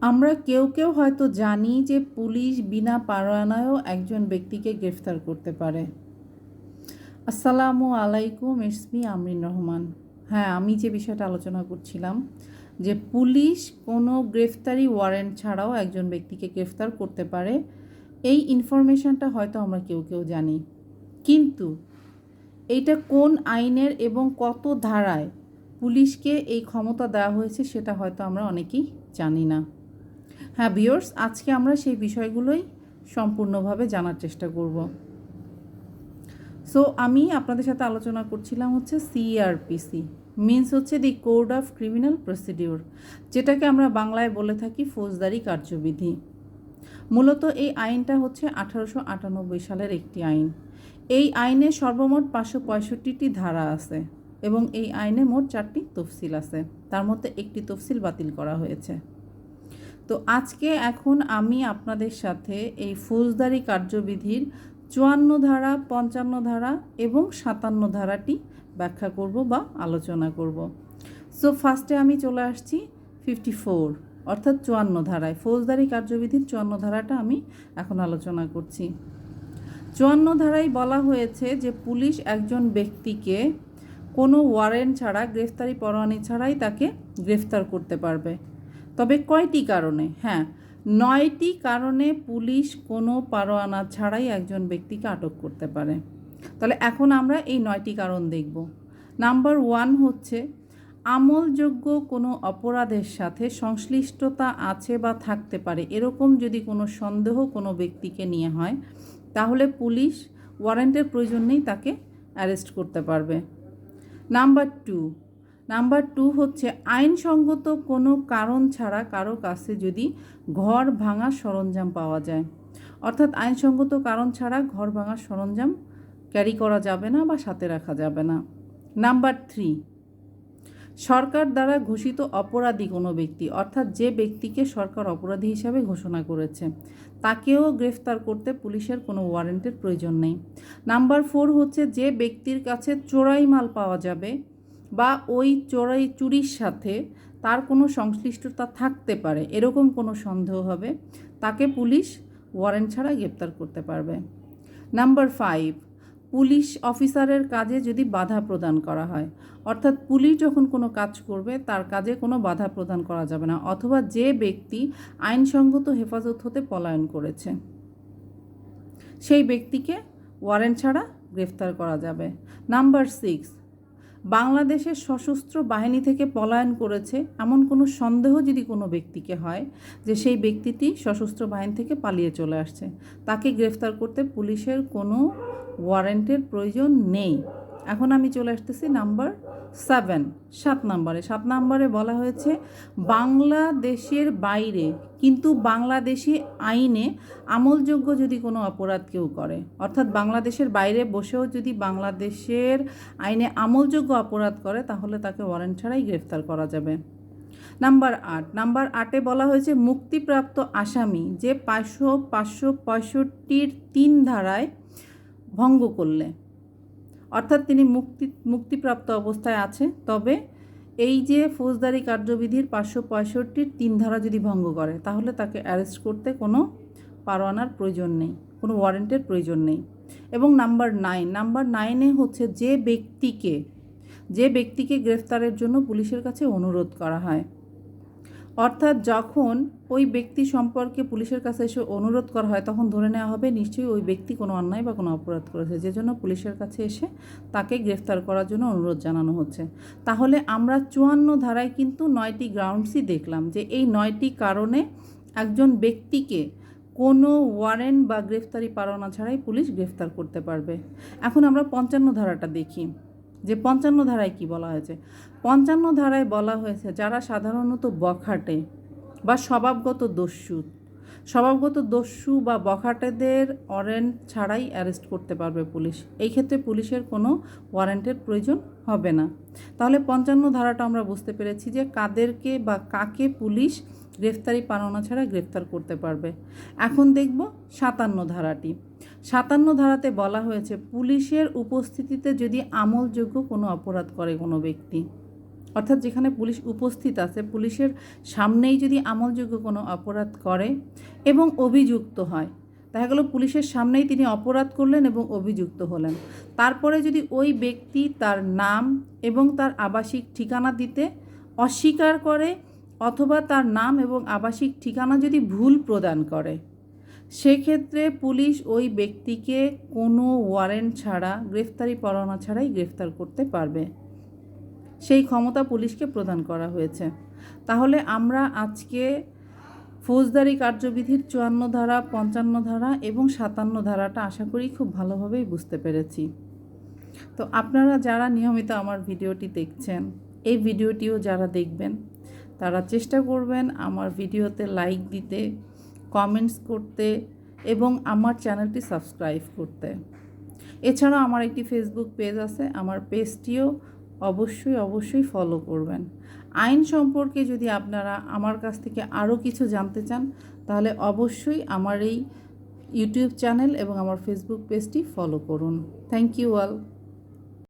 আমরা কেউ কেউ হয়তো জানি যে পুলিশ বিনা পারোয়ানায়ও একজন ব্যক্তিকে গ্রেফতার করতে পারে। আসসালামু আলাইকুম ইসমি আমরিন রহমান। হ্যাঁ আমি যে বিষয়টা আলোচনা করছিলাম, যে পুলিশ কোনো গ্রেফতারি ওয়ারেন্ট ছাড়াও একজন ব্যক্তিকে গ্রেফতার করতে পারে, এই ইনফরমেশনটা হয়তো আমরা কেউ কেউ জানি। কিন্তু এইটা কোন আইনের এবং কত ধারায় পুলিশকে এই ক্ষমতা দেওয়া হয়েছে সেটা হয়তো আমরা অনেকেই জানি না। হ্যাঁ বিয়র্স আজকে আমরা সেই বিষয়গুলোই সম্পূর্ণভাবে জানার চেষ্টা করব। সো আমি আপনাদের সাথে আলোচনা করছিলাম হচ্ছে সিআরপিসি মিন্স হচ্ছে the code of criminal procedure যেটাকে আমরা বাংলায় বলে থাকি ফৌজদারি কার্যবিধি। মূলত এই আইনটা হচ্ছে আঠারোশো আটানব্বই সালের একটি আইন। এই আইনে সর্বমোট পাঁচশো পঁয়ষট্টিটি ধারা আছে এবং এই আইনে মোট চারটি তফসিল আছে। তার মধ্যে একটি তফসিল বাতিল করা হয়েছে। তো আজকে এখন আমি আপনাদের সাথে এই ফৌজদারি কার্যবিধির চুয়ান্ন ধারা, পঞ্চান্ন ধারা এবং সাতান্ন ধারাটি ব্যাখ্যা করব বা আলোচনা করব। সো ফার্স্টে আমি চলে আসছি ফিফটি ফোর অর্থাৎ চুয়ান্ন ধারায়। ফৌজদারি কার্যবিধির চুয়ান্ন ধারাটা আমি এখন আলোচনা করছি। চুয়ান্ন ধারায় বলা হয়েছে যে পুলিশ একজন ব্যক্তিকে কোনো ওয়ারেন্ট ছাড়া, গ্রেফতারি পরোয়ানি ছাড়াই তাকে গ্রেফতার করতে পারবে। তবে কয়টি কারণে? হ্যাঁ নয়টি কারণে পুলিশ কোনো পারোয়ানা ছাড়াই একজন ব্যক্তিকে আটক করতে পারে। তাহলে এখন আমরা এই নয়টি কারণ দেখব। নাম্বার ওয়ান হচ্ছে, আমলযোগ্য কোনো অপরাধের সাথে সংশ্লিষ্টতা আছে বা থাকতে পারে, এরকম যদি কোনো সন্দেহ কোনো ব্যক্তিকে নিয়ে হয়, তাহলে পুলিশ ওয়ারেন্টের প্রয়োজন নেই তাকে অ্যারেস্ট করতে পারবে। নাম্বার টু নাম্বার টু হচ্ছে আইনসঙ্গত কোনো কারণ ছাড়া কারও কাছে যদি ঘর ভাঙার সরঞ্জাম পাওয়া যায়। অর্থাৎ আইনসঙ্গত কারণ ছাড়া ঘর ভাঙার সরঞ্জাম ক্যারি করা যাবে না বা সাথে রাখা যাবে না। নাম্বার থ্রি, সরকার দ্বারা ঘোষিত অপরাধী কোনো ব্যক্তি, অর্থাৎ যে ব্যক্তিকে সরকার অপরাধী হিসাবে ঘোষণা করেছে, তাকেও গ্রেফতার করতে পুলিশের কোনো ওয়ারেন্টের প্রয়োজন নেই। নাম্বার ফোর হচ্ছে যে ব্যক্তির কাছে চোরাই মাল পাওয়া যাবে বা ওই চোরাই চুরির সাথে তার কোনো সংশ্লিষ্টতা থাকতে পারে, এরকম কোনো সন্দেহ হবে, তাকে পুলিশ ওয়ারেন্ট ছাড়া গ্রেপ্তার করতে পারবে। নাম্বার ফাইভ, পুলিশ অফিসারের কাজে যদি বাধা প্রদান করা হয়, অর্থাৎ পুলিশ যখন কোনো কাজ করবে, তার কাজে কোনো বাধা প্রদান করা যাবে না, অথবা যে ব্যক্তি আইনসঙ্গত হেফাজত হতে পলায়ন করেছে, সেই ব্যক্তিকে ওয়ারেন্ট ছাড়া গ্রেফতার করা যাবে। নাম্বার সিক্স বাংলাদেশের সশস্ত্র বাহিনী থেকে পলায়ন করেছে এমন কোনো সন্দেহ যদি কোনো ব্যক্তিকে হয় যে সেই ব্যক্তিটি সশস্ত্র বাহিনী থেকে পালিয়ে চলে আসছে, তাকে গ্রেফতার করতে পুলিশের কোনো ওয়ারেন্টের প্রয়োজন নেই। এখন আমি চলে আসতেছি নাম্বার সেভেন সাত নম্বরে। সাত নম্বরে বলা হয়েছে, বাংলাদেশের বাইরে, কিন্তু বাংলাদেশি আইনে আমলযোগ্য যদি কোনো অপরাধ কেউ করে, অর্থাৎ বাংলাদেশের বাইরে বসেও যদি বাংলাদেশের আইনে আমলযোগ্য অপরাধ করে, তাহলে তাকে ওয়ারেন্ট ছাড়াই গ্রেফতার করা যাবে। নাম্বার আট, নাম্বার আটে বলা হয়েছে, মুক্তিপ্রাপ্ত আসামি যে পাঁচশো পাঁচশো পঁয়ষট্টির তিন ধারায় ভঙ্গ করলে অর্থাৎ তিনি মুক্তি, মুক্তিপ্রাপ্ত অবস্থায় আছে। তবে এই যে ফৌজদারি কার্যবিধির পাঁচশো পঁয়ষট্টির তিন ধারা যদি ভঙ্গ করে, তাহলে তাকে অ্যারেস্ট করতে কোনো পারোয়ানার প্রয়োজন নেই, কোনো ওয়ারেন্টের প্রয়োজন নেই। এবং নাম্বার নাইন, নাম্বার নাইনে হচ্ছে যে ব্যক্তিকে যে ব্যক্তিকে গ্রেফতারের জন্য পুলিশের কাছে অনুরোধ করা হয় অর্থাৎ যখন ওই ব্যক্তি সম্পর্কে পুলিশের কাছে এসে অনুরোধ করা হয়, তখন ধরে নেওয়া হবে নিশ্চয়ই ওই ব্যক্তি কোনো অন্যায় বা কোনো অপরাধ করেছে। যে জন্য পুলিশের কাছে এসে তাকে গ্রেফতার করার জন্য অনুরোধ জানানো হচ্ছে। তাহলে আমরা চুয়ান্ন ধারায় কিন্তু নয়টি গ্রাউন্ডসই দেখলাম যে এই নয়টি কারণে একজন ব্যক্তিকে কোনো ওয়ারেন্ট বা গ্রেফতারি পারোয়ানা ছাড়াই পুলিশ গ্রেফতার করতে পারবে। এখন আমরা পঞ্চান্ন ধারাটা দেখি। যে পঞ্চান্ন ধারায় কি বলা হয়েছে? পঞ্চান্ন ধারায় বলা হয়েছে, যারা সাধারণত বখাটে বা স্বভাবগত দস্যু স্বভাবগত দস্যু বা বখাটেদের ওয়ারেন্ট ছাড়াই অ্যারেস্ট করতে পারবে পুলিশ। এই ক্ষেত্রে পুলিশের কোনো ওয়ারেন্টের প্রয়োজন হবে না। তাহলে পঞ্চান্ন ধারাটা আমরা বুঝতে পেরেছি যে কাদেরকে বা কাকে পুলিশ গ্রেফতারি পালানো ছাড়া গ্রেফতার করতে পারবে। এখন দেখব সাতান্ন ধারাটি। সাতান্ন ধারাতে বলা হয়েছে, পুলিশের উপস্থিতিতে যদি আমলযোগ্য কোনো অপরাধ করে কোনো ব্যক্তি অর্থাৎ যেখানে পুলিশ উপস্থিত আছে, পুলিশের সামনেই যদি আমলযোগ্য কোনো অপরাধ করে এবং অভিযুক্ত হয়, দেখা গেল পুলিশের সামনেই তিনি অপরাধ করলেন এবং অভিযুক্ত হলেন। তারপরে যদি ওই ব্যক্তি তার নাম এবং তার আবাসিক ঠিকানা দিতে অস্বীকার করে অথবা তার নাম এবং আবাসিক ঠিকানা যদি ভুল প্রদান করে, সেক্ষেত্রে পুলিশ ওই ব্যক্তিকে কোনো ওয়ারেন্ট ছাড়া, গ্রেফতারি পরোয়ানা ছাড়াই গ্রেফতার করতে পারবে। সেই ক্ষমতা পুলিশকে প্রদান করা হয়েছে। তাহলে আমরা আজকে ফৌজদারি কার্যবিধির চুয়ান্ন ধারা, পঞ্চান্ন ধারা এবং সাতান্ন ধারাটা আশা করি খুব ভালোভাবেই বুঝতে পেরেছি। তো আপনারা যারা নিয়মিত আমার ভিডিওটি দেখছেন, এই ভিডিওটিও যারা দেখবেন, তারা চেষ্টা করবেন আমার ভিডিওতে লাইক দিতে, কমেন্টস করতে এবং আমার চ্যানেলটি সাবস্ক্রাইব করতে। এছাড়াও আমার একটি ফেসবুক পেজ আছে, আমার পেজটিও অবশ্যই অবশ্যই ফলো করবেন। আইন সম্পর্কে যদি আপনারা আমার কাছ থেকে আরও কিছু জানতে চান, তাহলে অবশ্যই আমার এই ইউটিউব চ্যানেল এবং আমার ফেসবুক পেজটি ফলো করুন। Thank you all